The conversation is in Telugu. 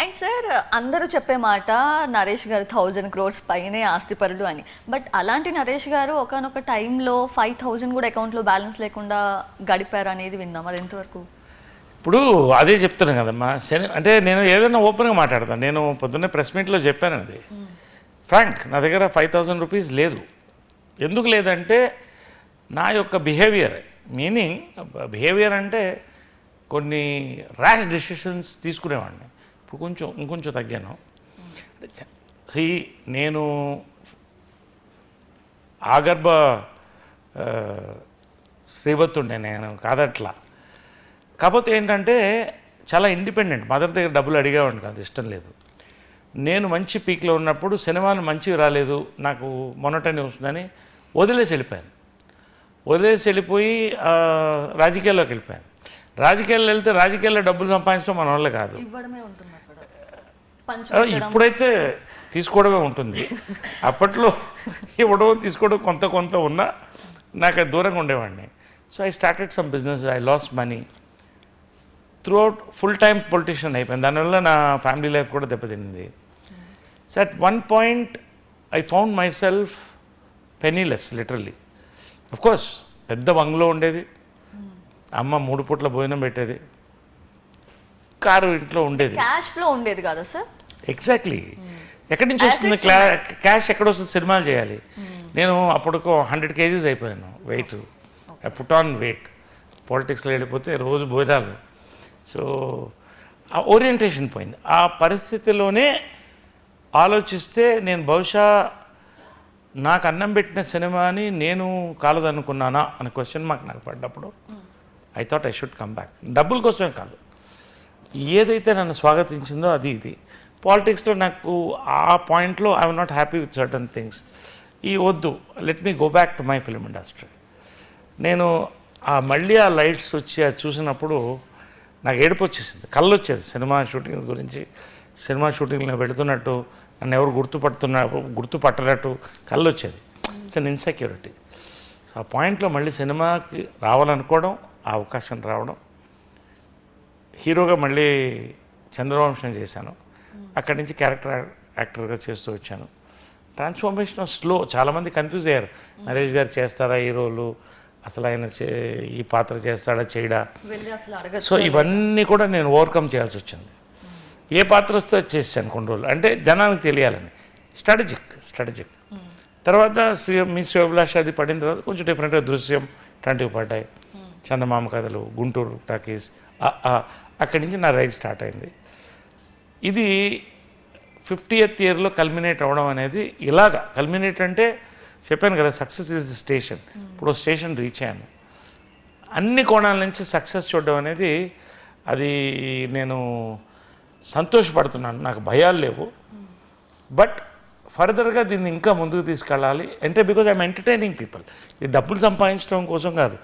అండ్ సార్ అందరూ చెప్పే మాట నరేష్ గారు థౌజండ్ క్రోర్స్ పైనే ఆస్తిపరుడు అని. బట్ అలాంటి నరేష్ గారు ఒకనొక టైంలో ఫైవ్ థౌజండ్ కూడా అకౌంట్లో బ్యాలెన్స్ లేకుండా గడిపారు అనేది విన్నాం. అది ఎంతవరకు? ఇప్పుడు అదే చెప్తున్నాను కదమ్మా. శని అంటే నేను ఏదైనా ఓపెన్గా మాట్లాడతాను నేను పొద్దున్నే ప్రెస్ మీట్లో చెప్పాను అది. ఫ్రాంక్ నా దగ్గర ఫైవ్ థౌజండ్ రూపీస్ లేదు. ఎందుకు లేదంటే నా యొక్క బిహేవియర్ మీనింగ్ బిహేవియర్ అంటే కొన్ని ర్యాష్ డెసిషన్స్ తీసుకునేవాడిని. ఇప్పుడు కొంచెం ఇంకొంచెం తగ్గాను. సి నేను ఆగర్భ శ్రీవత్తుండే నేను కాదట్లా. కాకపోతే ఏంటంటే చాలా ఇండిపెండెంట్. మదర్ దగ్గర డబ్బులు అడిగేవాడిని కాదు ఇష్టం లేదు. నేను మంచి పీక్లో ఉన్నప్పుడు సినిమాలు మంచివి రాలేదు నాకు మొన్నటనే వస్తుందని వదిలేసి వెళ్ళిపోయాను. వదిలేసి వెళ్ళిపోయి రాజకీయాల్లోకి వెళ్ళిపోయాను. రాజకీయాల్లో వెళ్తే రాజకీయాల్లో డబ్బులు సంపాదించడం మన వల్ల కాదు. ఇప్పుడైతే తీసుకోవడమే ఉంటుంది. అప్పట్లో ఇవ్వడం తీసుకోవడం కొంత కొంత ఉన్నా నాకు అది దూరంగా ఉండేవాడిని. So I started some business I loss money throughout full time politician అయిపోయింది దానివల్ల నా ఫ్యామిలీ లైఫ్ కూడా దెబ్బతింది so at one point I found myself penniless literally course పెద్ద బంగ్లో ఉండేది. అమ్మ మూడు పూట్ల భోజనం పెట్టేది. కారు ఇంట్లో ఉండేది. క్యాష్ ఫ్లో ఉండేది కదా సార్? ఎగ్జాక్ట్లీ ఎక్కడి నుంచి వస్తుంది? క్లా క్యాష్ ఎక్కడ వస్తుంది? సినిమాలు చేయాలి. నేను అప్పుడు హండ్రెడ్ కేజీస్ అయిపోయాను weight I put on weight పాలిటిక్స్లో వెళ్ళిపోతే రోజు భోజనాలు. సో ఆ ఓరియంటేషన్ పోయింది. ఆ పరిస్థితిలోనే ఆలోచిస్తే నేను బహుశా నాకు అన్నం పెట్టిన సినిమాని నేను కాలదనుకున్నానా అనే క్వశ్చన్ మాకు నాకు పడ్డప్పుడు. I thought I should come back డబ్బుల కోసమే కాదు. ఏదైతే నన్ను స్వాగతించిందో అది ఇది. పాలిటిక్స్లో నాకు ఆ పాయింట్లో I'm not happy with certain things ఈ వద్దు. Let me go back to my film industry నేను ఆ మళ్ళీ ఆ లైట్స్ వచ్చి అది చూసినప్పుడు నాకు ఏడుపు వచ్చేసింది. కళ్ళు వచ్చేది సినిమా షూటింగ్ గురించి. సినిమా షూటింగ్లో వెళుతున్నట్టు నన్ను ఎవరు గుర్తుపడుతున్నా గుర్తుపట్టనట్టు కళ్ళు వచ్చేది. ఇట్స్ అన్ ఇన్సెక్యూరిటీ సో ఆ పాయింట్లో మళ్ళీ సినిమాకి రావాలనుకోవడం ఆ అవకాశం రావడం. హీరోగా మళ్ళీ చంద్రవంశం చేశాను. అక్కడి నుంచి క్యారెక్టర్ యాక్టర్గా చేస్తూ వచ్చాను. ట్రాన్స్ఫర్మేషన్ స్లో చాలామంది కన్ఫ్యూజ్ అయ్యారు. నరేష్ గారు చేస్తారా ఈ రోలు? అసలు ఆయన చే ఈ పాత్ర చేస్తాడా చేయడా? సో ఇవన్నీ కూడా నేను ఓవర్కమ్ చేయాల్సి వచ్చింది. ఏ పాత్ర వస్తే చేశాను కొన్ని రోజులు. అంటే జనానికి తెలియాలని స్ట్రాటజిక్ స్ట్రాటజిక్. తర్వాత శ్రీ మీ శివభిలాష అది పడిన తర్వాత కొంచెం డిఫరెంట్గా దృశ్యం ఇట్లాంటివి పడ్డాయి. చందమామ కథలు గుంటూరు టాకీస్ అక్కడి నుంచి నా రైజ్ స్టార్ట్ అయింది. ఇది ఫిఫ్టీయత్ ఇయర్లో కల్మినేట్ అవ్వడం అనేది ఇలాగా. కల్మినేట్ అంటే చెప్పాను కదా సక్సెస్ ఇస్ ద స్టేషన్ ఇప్పుడు స్టేషన్ రీచ్ అయ్యాను. అన్ని కోణాల నుంచి సక్సెస్ చూడడం అనేది అది నేను సంతోషపడుతున్నాను. నాకు భయాలు లేవు. బట్ ఫర్దర్గా దీన్ని ఇంకా ముందుకు తీసుకెళ్ళాలి. అంటే బికాజ్ ఐఎమ్ ఎంటర్టైనింగ్ పీపుల్ ఇది డబ్బులు సంపాదించడం కోసం కాదు.